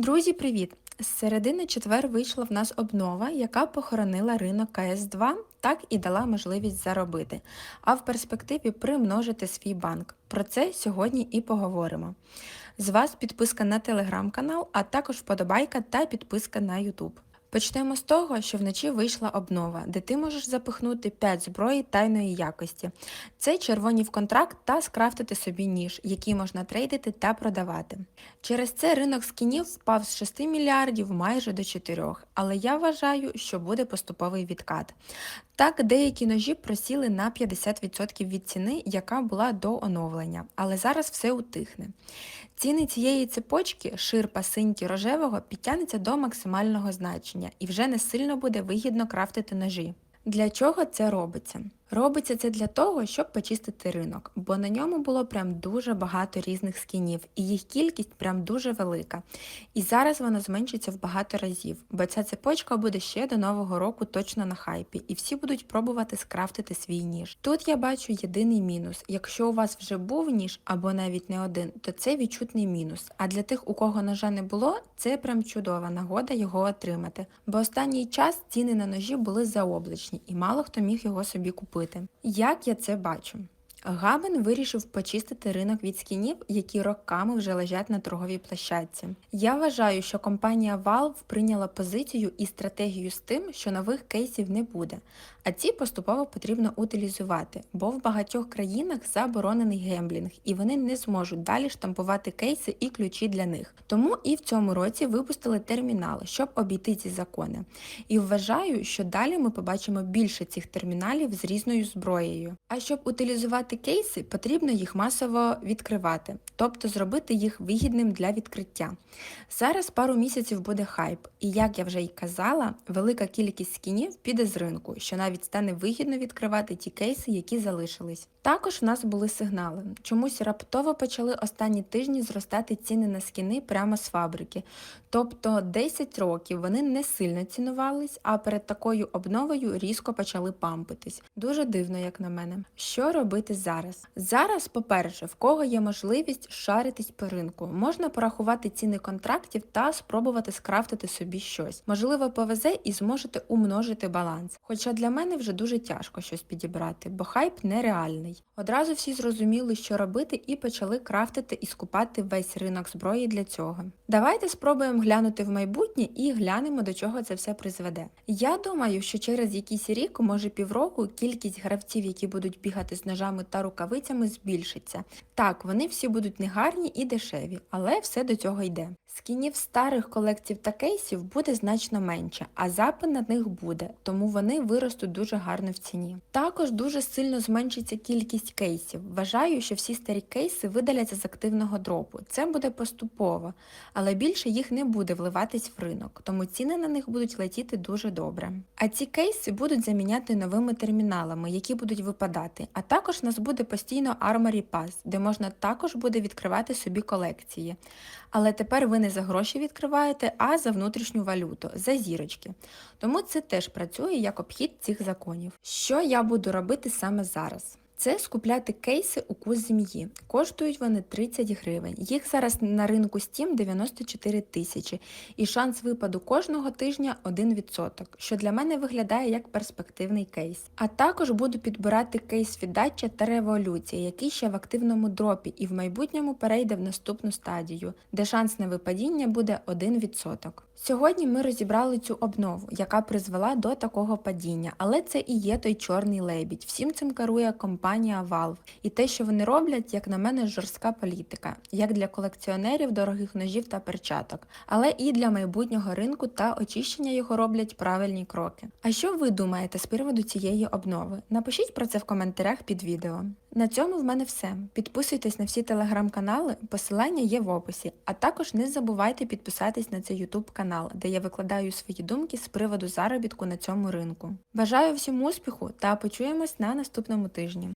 Друзі, привіт! З середини четвер вийшла в нас обнова, яка похоронила ринок КС2, так і дала можливість заробити, а в перспективі примножити свій банк. Про це сьогодні і поговоримо. З вас підписка на телеграм-канал, а також вподобайка та підписка на YouTube. Почнемо з того, що вночі вийшла обнова, де ти можеш запихнути 5 зброї тайної якості. Це червоні контракт та скрафтити собі ніж, який можна трейдити та продавати. Через це ринок скінів впав з 6 мільярдів майже до 4, але я вважаю, що буде поступовий відкат. Так, деякі ножі просіли на 50% від ціни, яка була до оновлення, але зараз все утихне. Ціни цієї цепочки, ширпа, синьки, рожевого, підтягнеться до максимального значення і вже не сильно буде вигідно крафтити ножі. Для чого це робиться? Робиться це для того, щоб почистити ринок, бо на ньому було прям дуже багато різних скінів, і їх кількість прям дуже велика. І зараз вона зменшиться в багато разів, бо ця цепочка буде ще до нового року точно на хайпі, і всі будуть пробувати скрафтити свій ніж. Тут я бачу єдиний мінус: якщо у вас вже був ніж або навіть не один, то це відчутний мінус. А для тих, у кого ножа не було, це прям чудова нагода його отримати. Бо останній час ціни на ножі були заоблачні, і мало хто міг його собі купити купити. Як я це бачу? Габен вирішив почистити ринок від скінів, які роками вже лежать на торговій площадці. Я вважаю, що компанія Valve прийняла позицію і стратегію з тим, що нових кейсів не буде, а ці поступово потрібно утилізувати, бо в багатьох країнах заборонений гемблінг, і вони не зможуть далі штампувати кейси і ключі для них. Тому і в цьому році випустили термінали, щоб обійти ці закони. І вважаю, що далі ми побачимо більше цих терміналів з різною зброєю. А щоб утилізувати кейси, потрібно їх масово відкривати, тобто зробити їх вигідним для відкриття. Зараз пару місяців буде хайп, і як я вже й казала, велика кількість скінів піде з ринку, що навіть стане вигідно відкривати ті кейси, які залишились. Також в нас були сигнали. Чомусь раптово почали останні тижні зростати ціни на скіни прямо з фабрики. Тобто 10 років вони не сильно цінувались, а перед такою обновою різко почали пампитись. Дуже дивно, як на мене. Що робити зараз? Зараз, по-перше, в кого є можливість шаритись по ринку, можна порахувати ціни контрактів та спробувати скрафтити собі щось. Можливо, повезе і зможете умножити баланс. Хоча для мене вже дуже тяжко щось підібрати, бо хайп нереальний. Одразу всі зрозуміли, що робити, і почали крафтити і скупати весь ринок зброї для цього. Давайте спробуємо глянути в майбутнє і глянемо, до чого це все призведе. Я думаю, що через якийсь рік, може півроку, кількість гравців, які будуть бігати з ножами та рукавицями, збільшиться. Так, вони всі будуть негарні і дешеві, але все до цього йде. Скінів старих колекцій та кейсів буде значно менше, а запит на них буде, тому вони виростуть дуже гарно в ціні. Також дуже сильно зменшиться кількість кейсів. Вважаю, що всі старі кейси видаляться з активного дропу. Це буде поступово, але більше їх не буде вливатись в ринок, тому ціни на них будуть летіти дуже добре. А ці кейси будуть заміняти новими терміналами, які будуть випадати. А також нас буде постійно Armory Pass, де можна також буде відкривати собі колекції. Але тепер ви не за гроші відкриваєте, а за внутрішню валюту, за зірочки. Тому це теж працює як обхід цих законів. Що я буду робити саме зараз? Це скупляти кейси у кус зім'ї. Коштують вони 30 гривень. Їх зараз на ринку Steam 94 тисячі, і шанс випаду кожного тижня 1%, що для мене виглядає як перспективний кейс. А також буду підбирати кейс Фідача та Революція, який ще в активному дропі і в майбутньому перейде в наступну стадію, де шанс на випадіння буде 1%. Сьогодні ми розібрали цю обнову, яка призвела до такого падіння, але це і є той чорний лебідь. Всім цим керує компанія Valve. І те, що вони роблять, як на мене, жорстка політика, як для колекціонерів дорогих ножів та перчаток, але і для майбутнього ринку та очищення його роблять правильні кроки. А що ви думаєте з приводу цієї обнови? Напишіть про це в коментарях під відео. На цьому в мене все. Підписуйтесь на всі телеграм-канали, посилання є в описі, а також не забувайте підписатись на цей YouTube канал, де я викладаю свої думки з приводу заробітку на цьому ринку. Бажаю всім успіху та почуємось на наступному тижні.